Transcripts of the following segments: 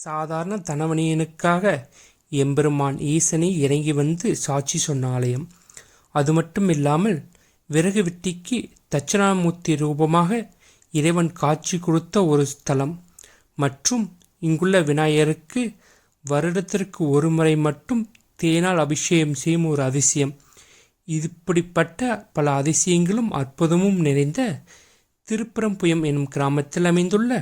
சாதாரண தனவணியனுக்காக எம்பெருமான் ஈசனை இறங்கி வந்து சாட்சி சொன்ன ஆலயம் அது மட்டும் இல்லாமல் விறகு வெட்டிக்கு தட்சிணாமூர்த்தி ரூபமாக இறைவன் காட்சி கொடுத்த ஒரு ஸ்தலம் மற்றும் இங்குள்ள விநாயகருக்கு வருடத்திற்கு ஒரு முறை மட்டும் தேனால் அபிஷேகம் செய்யும் ஒரு அதிசயம். இப்படிப்பட்ட பல அதிசயங்களும் அற்புதமும் நிறைந்த திருப்பரம்புயம் எனும் கிராமத்தில் அமைந்துள்ள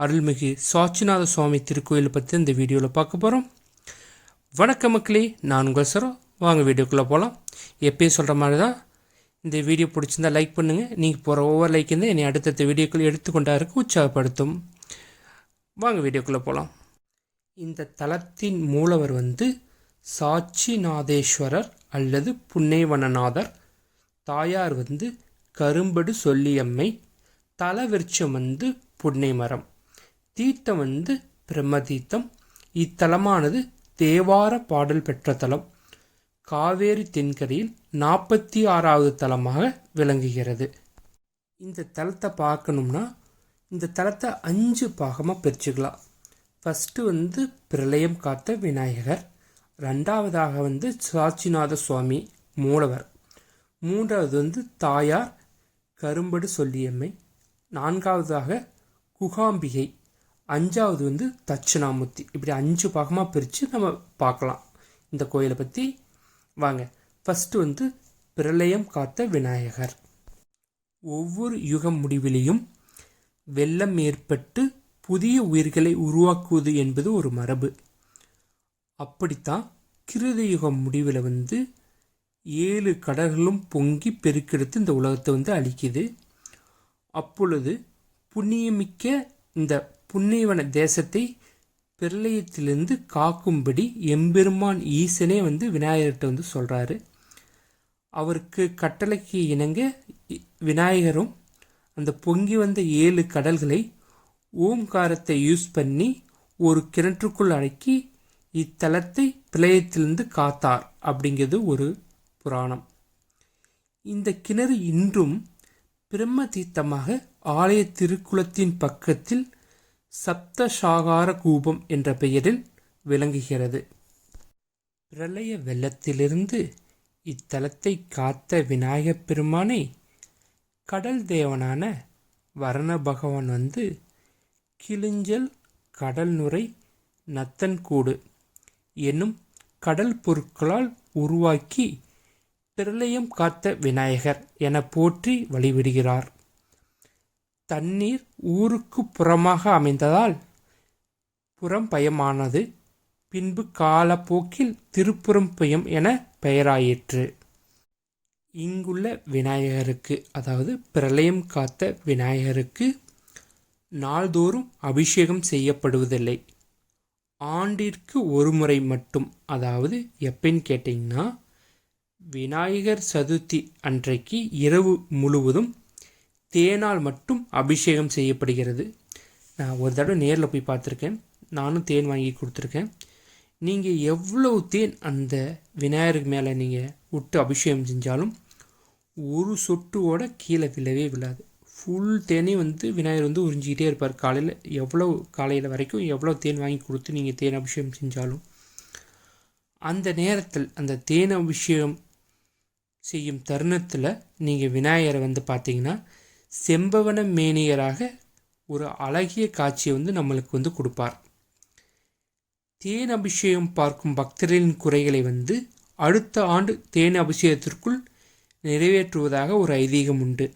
அருள்மிகு சாட்சிநாத சுவாமி திருக்கோயிலை பற்றி இந்த வீடியோவில் பார்க்க போகிறோம் வணக்க மக்களே நான் உங்கள் சரோ. வாங்க வீடியோக்குள்ளே போகலாம் எப்பயும் சொல்கிற மாதிரி தான் இந்த வீடியோ பிடிச்சிருந்தா லைக் பண்ணுங்கள் நீங்கள் போகிற ஒவ்வொரு லைக் இருந்தால் என்னை அடுத்தடுத்த வீடியோக்கள் எடுத்துக்கொண்டாருக்கு உற்சாகப்படுத்தும். வாங்க வீடியோக்குள்ளே போகலாம் இந்த தலத்தின் மூலவர் வந்து சாட்சிநாதேஸ்வரர் அல்லது புன்னைவனநாதர் தாயார் வந்து கரும்படு சொல்லியம்மை. தலவிருட்சம் வந்து புன்னை மரம் தீர்த்தம் வந்து பிரம்ம தீர்த்தம் இத்தலமானது தேவார பாடல் பெற்ற தலம். காவேரி தென்கரையில் நாற்பத்தி ஆறாவது தலமாக விளங்குகிறது. இந்த தலத்தை பார்க்கணும்னா இந்த தலத்தை அஞ்சு பாகமாக பிரிச்சுக்கலாம். ஃபஸ்ட்டு வந்து பிரளயம் காத்த விநாயகர். ரெண்டாவதாக வந்து சாட்சிநாத சுவாமி மூலவர். மூன்றாவது வந்து தாயார் கரும்படு சொல்லியம்மை. நான்காவதாக குகாம்பிகை. அஞ்சாவது வந்து தட்சிணாமூர்த்தி. இப்படி அஞ்சு பாகமாக பிரித்து நம்ம பார்க்கலாம். இந்த கோயிலை பற்றி வாங்க. ஃபஸ்ட்டு வந்து பிரளயம் காத்த விநாயகர். ஒவ்வொரு யுகம் முடிவிலையும் வெள்ளம் ஏற்பட்டு புதிய உயிர்களை உருவாக்குவது என்பது ஒரு மரபு. அப்படித்தான் கிருத யுகம் முடிவில் வந்து ஏழு கடல்களும் பொங்கி பெருக்கெடுத்து இந்த உலகத்தை வந்து அழிக்குது. அப்பொழுது புண்ணியமிக்க இந்த புன்னைவன தேசத்தை பிரளயத்திலிருந்து காக்கும்படி எம்பெருமான் ஈசனே வந்து விநாயகர்கிட்ட வந்து சொல்கிறாரு அவருக்கு கட்டளைக்கு இணங்க விநாயகரும் அந்த பொங்கி வந்த ஏழு கடல்களை ஓம்காரத்தை யூஸ் பண்ணி ஒரு கிணற்றுக்குள் அடக்கி இத்தலத்தை பிரளயத்திலிருந்து காத்தார் அப்படிங்கிறது ஒரு புராணம். இந்த கிணறு இன்றும் பிரம்ம தீர்த்தமாக ஆலய திருக்குளத்தின் பக்கத்தில் சப்தசாகார கூபம் என்ற பெயரில் விளங்குகிறது. பிரளய வெள்ளத்திலிருந்து இத்தலத்தை காத்த விநாயகப் பெருமானை கடல் தேவனான வரண பகவான் வந்து கிளிஞ்சல் கடல் நுரை நத்தன்கூடு என்னும் கடல் பொருட்களால் உருவாக்கி பிரளயம் காத்த விநாயகர் என போற்றி வழிவிடுகிறார் தண்ணீர் ஊருக்கு புறமாக அமைந்ததால் புறம் பயமானது பின்பு காலப்போக்கில் திருப்புறம் பயம் என பெயராயிற்று. இங்குள்ள விநாயகருக்கு அதாவது பிரளயம் காத்த விநாயகருக்கு நாள்தோறும் அபிஷேகம் செய்யப்படுவதில்லை. ஆண்டிற்கு ஒரு முறை மட்டும் அதாவது எப்பன்னு கேட்டிங்கன்னா விநாயகர் சதுர்த்தி அன்றைக்கு இரவு முழுவதும் தேனால் மட்டும் அபிஷேகம் செய்யப்படுகிறது. நான் ஒரு தடவை நேரில் போய் பார்த்துருக்கேன். நானும் தேன் வாங்கி கொடுத்துருக்கேன். நீங்கள் எவ்வளவு தேன் அந்த விநாயகருக்கு மேலே நீங்கள் விட்டு அபிஷேகம் செஞ்சாலும் ஒரு சொட்டுவோட கீழே விழவே விழாது. ஃபுல் தேனையும் வந்து விநாயகர் வந்து உறிஞ்சிக்கிட்டே இருப்பார். காலையில் எவ்வளோ காலையில் வரைக்கும் எவ்வளோ தேன் வாங்கி கொடுத்து நீங்கள் தேன் அபிஷேகம் செஞ்சாலும் அந்த நேரத்தில் அந்த தேன் அபிஷேகம் செய்யும் தருணத்தில் நீங்கள் விநாயகரை வந்து பார்த்தீங்கன்னா செம்பவன மேனியராக ஒரு அழகிய காட்சியை வந்து நம்மளுக்கு வந்து கொடுப்பார். தேன் அபிஷேகம் பார்க்கும் பக்தர்களின் குறைகளை வந்து அடுத்த ஆண்டு தேன் அபிஷேகத்திற்குள் நிறைவேற்றுவதாக ஒரு ஐதீகம் உண்டு.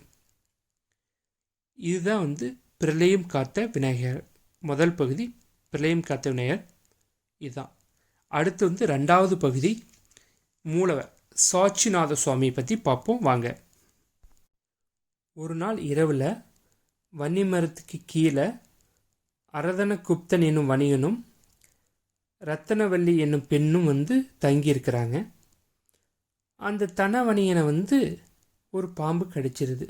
இதுதான் வந்து பிரளயம் காத்த விநாயகர். முதல் பகுதி பிரளயம் காத்த விநாயகர். இதுதான் அடுத்து வந்து ரெண்டாவது பகுதி மூலவர் சாட்சிநாத சுவாமியை பற்றி பார்ப்போம். வாங்க. ஒரு நாள் இரவில் வன்னி மரத்துக்கு கீழே அரதன குப்தன் என்னும் வணிகனும் ரத்தனவல்லி என்னும் பெண்ணும் வந்து தங்கியிருக்கிறாங்க. அந்த தனவணியனை வந்து ஒரு பாம்பு கடிச்சிருது.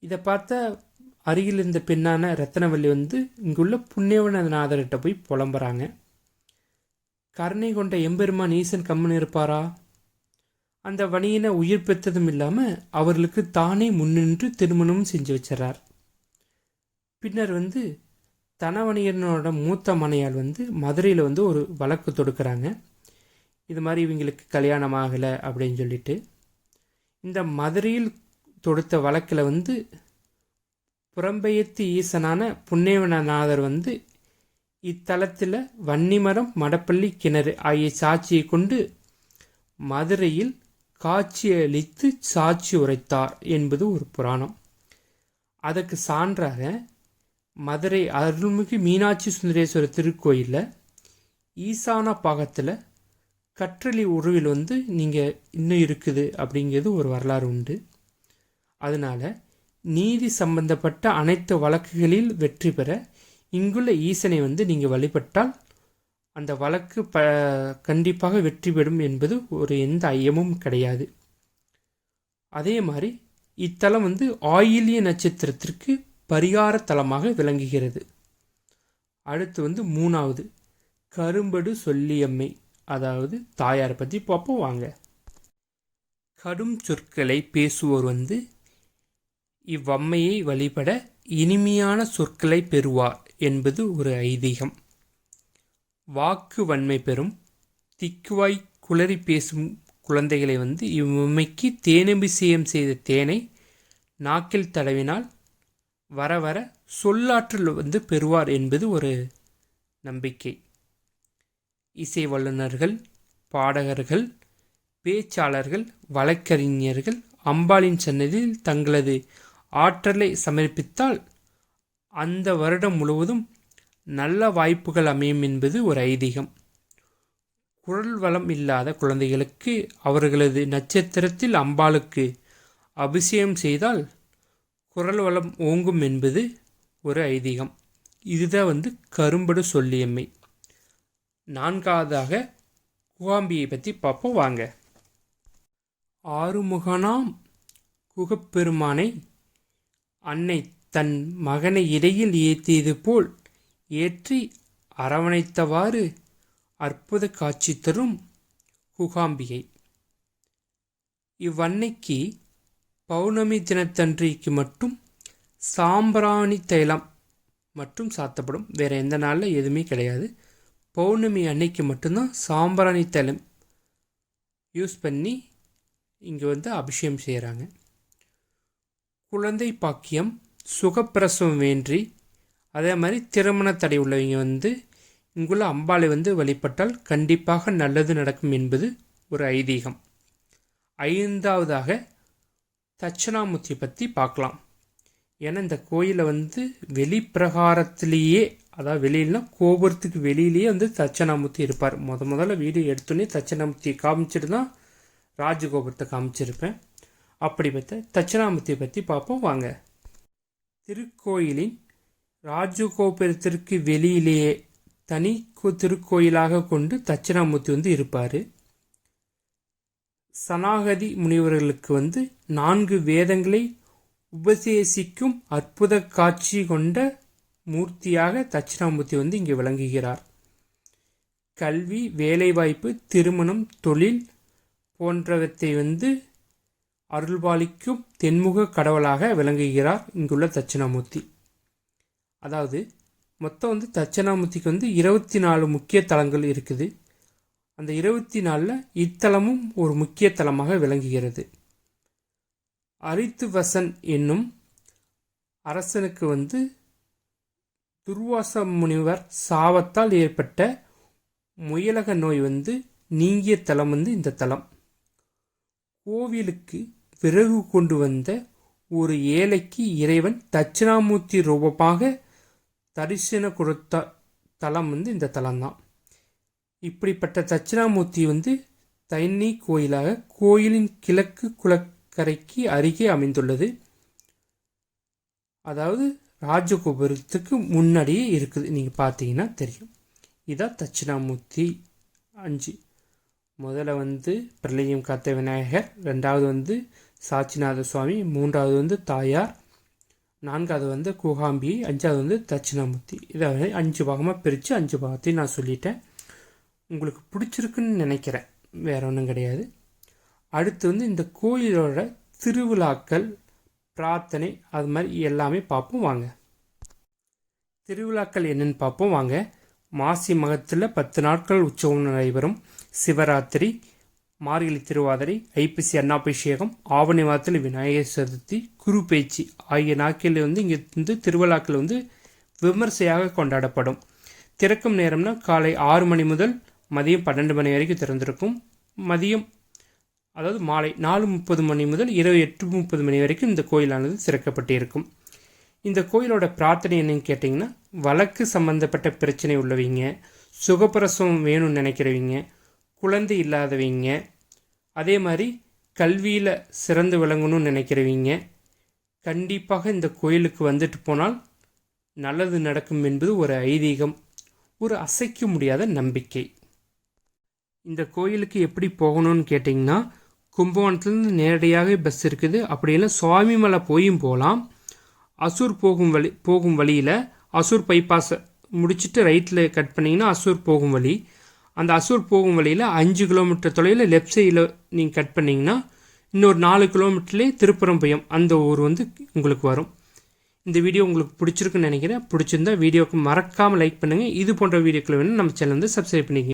இதை பார்த்தா அருகில் இருந்த பெண்ணான ரத்தனவல்லி வந்து இங்குள்ள புண்ணியவனநாதர்கிட்ட போய் புலம்புறாங்க. கருணை கொண்ட எம்பெருமான் ஈசன் கம்முன்னு இருப்பாரா? அந்த வணியனை உயிர் பெற்றதும் இல்லாமல் அவர்களுக்கு தானே முன்னின்று திருமணமும் செஞ்சு வச்சிடறார் பின்னர் வந்து தனவணிகனோட மூத்த மனையாள் வந்து மதுரையில் வந்து ஒரு வழக்கு தொடுக்கிறாங்க. இது மாதிரி இவங்களுக்கு கல்யாணம் ஆகலை அப்படின்னு சொல்லிட்டு. இந்த மதுரையில் தொடுத்த வழக்கில் வந்து புறம்பெயர்த்து ஈசனான புன்னேவனநாதர் வந்து இத்தலத்தில் வன்னிமரம் மடப்பள்ளி கிணறு ஆகிய சாட்சியை கொண்டு மதுரையில் காட்சியளித்து சாட்சி உரைத்தார் என்பது ஒரு புராணம். அதற்கு சான்றாக மதுரை அருள்மிகு மீனாட்சி சுந்தரேஸ்வரர் திருக்கோயிலில் ஈசான பாகத்தில் கற்றளி உருவில் வந்து நீங்கள் இன்னும் இருக்குது அப்படிங்கிறது ஒரு வரலாறு உண்டு. அதனால் நீதி சம்பந்தப்பட்ட அனைத்து வழக்குகளில் வெற்றி பெற இங்குள்ள ஈசனை வந்து நீங்கள் வழிபட்டால் அந்த வழக்கு ப கண்டிப்பாக வெற்றி பெறும் என்பது ஒரு எந்த ஐயமும் கிடையாது. அதே மாதிரி இத்தலம் வந்து ஆயிலிய நட்சத்திரத்திற்கு பரிகார தலமாக விளங்குகிறது. அடுத்து வந்து மூணாவது கரும்படு சொல்லியம்மை. அதாவது தாயாரை பற்றி பார்ப்போம் வாங்க. கடும் சொற்களை பேசுவோர் வந்து இவ்வம்மையை வழிபட இனிமையான சொற்களை பெறுவார் என்பது ஒரு ஐதீகம். வாக்கு வன்மை பெறும். திக்குவாய் குளறி பேசும் குழந்தைகளை வந்து இவ்வம்மைக்கு தேனபிஷேகம் செய்த தேனை நாக்கில் தடவினால் வர வர சொல்லாற்றல் வந்து பெறுவார் என்பது ஒரு நம்பிக்கை. இசை வல்லுநர்கள் பாடகர்கள் பேச்சாளர்கள் வழக்கறிஞர்கள் அம்பாளின் சன்னதியில் தங்களது ஆற்றலை சமர்ப்பித்தால் அந்த வருடம் முழுவதும் நல்ல வாய்ப்புகள் அமையும் என்பது ஒரு ஐதீகம். குரல் வளம் இல்லாத குழந்தைகளுக்கு அவர்களது நட்சத்திரத்தில் அம்பாளுக்கு அபிஷேகம் செய்தால் குரல் வளம் ஓங்கும் என்பது ஒரு ஐதீகம். இதுதான் வந்து கரும்படு சொல்லியம்மை. நான்காவதாக குகாம்பியை பற்றி பார்ப்போம். வாங்க. ஆறுமுகனாம் குகப்பெருமானை அன்னை தன் மகனை இடையில் ஏற்றியது போல் ஏற்றி அரவணைத்தவாறு அற்புத காட்சி தரும் குகாம்பிகை. இவ்வன்னைக்கு பௌர்ணமி தினத்தன்றைக்கு மட்டும் சாம்பிராணி தைலம் மட்டும் சாத்தப்படும். வேறு எந்த நாளில் எதுவுமே கிடையாது. பௌர்ணமி அன்னைக்கு மட்டும்தான் சாம்பிராணி தைலம் யூஸ் பண்ணி இங்கே வந்து அபிஷேகம் செய்கிறாங்க குழந்தை பாக்கியம் சுகப்பிரசவம் வேண்டி அதே மாதிரி திருமண தடை உள்ளவங்க வந்து இங்குள்ள அம்பாளை வந்து வழிபட்டால் கண்டிப்பாக நல்லது நடக்கும் என்பது ஒரு ஐதீகம். ஐந்தாவதாக தட்சணாமூர்த்தி பற்றி பார்க்கலாம். ஏன்னா இந்த கோயிலை வந்து வெளிப்பிரகாரத்திலேயே அதாவது வெளியிலனா கோபுரத்துக்கு வெளியிலேயே வந்து தட்சணாமூர்த்தி இருப்பார். முத முதல்ல வீடு எடுத்தோன்னே தட்சணாமூர்த்தியை காமிச்சிட்டு தான் ராஜகோபுரத்தை காமிச்சிருப்பேன். அப்படி பார்த்த தட்சிணாமூர்த்தியை பற்றி பார்ப்போம். வாங்க. திருக்கோயிலின் ராஜகோபுரத்திற்கு வெளியிலேயே தனி திருக்கோயிலாக கொண்டு தட்சிணாமூர்த்தி வந்து இருப்பார். சனாகதி முனிவர்களுக்கு வந்து நான்கு வேதங்களை உபதேசிக்கும் அற்புத காட்சி கொண்ட மூர்த்தியாக தட்சிணாமூர்த்தி வந்து இங்கே விளங்குகிறார். கல்வி வேலைவாய்ப்பு திருமணம் தொழில் போன்றவற்றை வந்து அருள்பாலிக்கும் தென்முக கடவுளாக விளங்குகிறார் இங்குள்ள தட்சிணாமூர்த்தி. அதாவது மொத்தம் வந்து தட்சிணாமூர்த்திக்கு வந்து இருபத்தி நாலு முக்கிய தலங்கள் இருக்குது. அந்த இருபத்தி நாலில் இத்தலமும் ஒரு முக்கிய தலமாக விளங்குகிறது. அரித்துவசன் என்னும் அரசனுக்கு வந்து துர்வாச முனிவர் சாவத்தால் ஏற்பட்ட முயலக நோய் வந்து நீங்கிய தலம் வந்து இந்த தலம். கோவிலுக்கு விறகு கொண்டு வந்த ஒரு ஏழைக்கு இறைவன் தட்சிணாமூர்த்தி ரூபமாக தரிசன கொடுத்த தலம் வந்து இந்த தலம்தான். இப்படிப்பட்ட தட்சிணாமூர்த்தி வந்து தண்ணி கோயிலாக கோயிலின் கிழக்கு குளக்கரைக்கு அருகே அமைந்துள்ளது. அதாவது ராஜகோபுரத்துக்கு முன்னாடியே இருக்குது. நீங்கள் பார்த்தீங்கன்னா தெரியும். இதான் தட்சிணாமூர்த்தி அஞ்சு. முதல்ல வந்து பிரளயம் காத்த விநாயகர் ரெண்டாவது வந்து சாட்சிநாத சுவாமி மூன்றாவது வந்து தாயார் நான்காவது வந்து குகாம்பி அஞ்சாவது வந்து தட்சிணாமூர்த்தி. இதை அஞ்சு பாகமாக பிரித்து அஞ்சு பாகத்தையும் நான் சொல்லிட்டேன். உங்களுக்கு பிடிச்சிருக்குன்னு நினைக்கிறேன். வேற ஒன்றும் கிடையாது. அடுத்து வந்து இந்த கோயிலோட திருவிழாக்கள் பிரார்த்தனை அது மாதிரி எல்லாமே பார்ப்போம் வாங்க. திருவிழாக்கள் என்னென்னு பார்ப்போம் வாங்க. மாசி மகத்தில் பத்து நாட்கள் உற்சவம் நடைபெறும். சிவராத்திரி மார்கழி திருவாதிரை ஐப்பசி அன்னாபிஷேகம் ஆவணி மாதத்தில் விநாயகர் சதுர்த்தி குரு பேச்சு ஆகிய நாட்களில் வந்து இங்கே வந்து திருவிழாக்கள் வந்து விமர்சையாக கொண்டாடப்படும். திறக்கும் நேரம்னா காலை ஆறு மணி முதல் மதியம் பன்னெண்டு மணி வரைக்கும் திறந்திருக்கும். மதியம் அதாவது மாலை நாலு முப்பது மணி முதல் இரவு எட்டு முப்பது மணி வரைக்கும் இந்த கோயிலானது திறக்கப்பட்டிருக்கும். இந்த கோயிலோட பிரார்த்தனை என்னன்னு கேட்டிங்கன்னா வழக்கு சம்பந்தப்பட்ட பிரச்சனை உள்ளவங்க சுகப்பிரசவம் வேணும்னு நினைக்கிறவங்க குழந்தை இல்லாதவங்க. அதே மாதிரி கல்வியில் சிறந்து விளங்கணும்னு நினைக்கிறவங்க. கண்டிப்பாக இந்த கோயிலுக்கு வந்துட்டு போனால் நல்லது நடக்கும் என்பது ஒரு ஐதீகம் ஒரு அசைக்க முடியாத நம்பிக்கை. இந்த கோயிலுக்கு எப்படி போகணும்னு கேட்டிங்கன்னா கும்பகோணத்துலேருந்து நேரடியாக பஸ் இருக்குது. அப்படியெல்லாம் சுவாமிமலை போயும் போகலாம். அசூர் போகும் வழி போகும் வழியில் அசூர் பைபாஸை முடிச்சுட்டு ரைட்டில் கட் பண்ணிங்கன்னா அசூர் போகும் வழி. அந்த அசூர் போகும் வழியில் அஞ்சு கிலோமீட்டர் தொலைவில் லெஃப்ட் சைடில் நீங்கள் கட் பண்ணிங்கன்னா இன்னொரு நாலு கிலோமீட்டர்லேயே திருப்பரம்பயம் அந்த ஊர் வந்து உங்களுக்கு வரும். இந்த வீடியோ உங்களுக்கு பிடிச்சிருக்குன்னு நினைக்கிறேன். பிடிச்சிருந்தா வீடியோவுக்கு மறக்காமல் லைக் பண்ணுங்கள் இது போன்ற வீடியோக்களை வேணும் நம்ம சேனல் வந்து சப்ஸ்கிரைப் பண்ணிக்கங்க.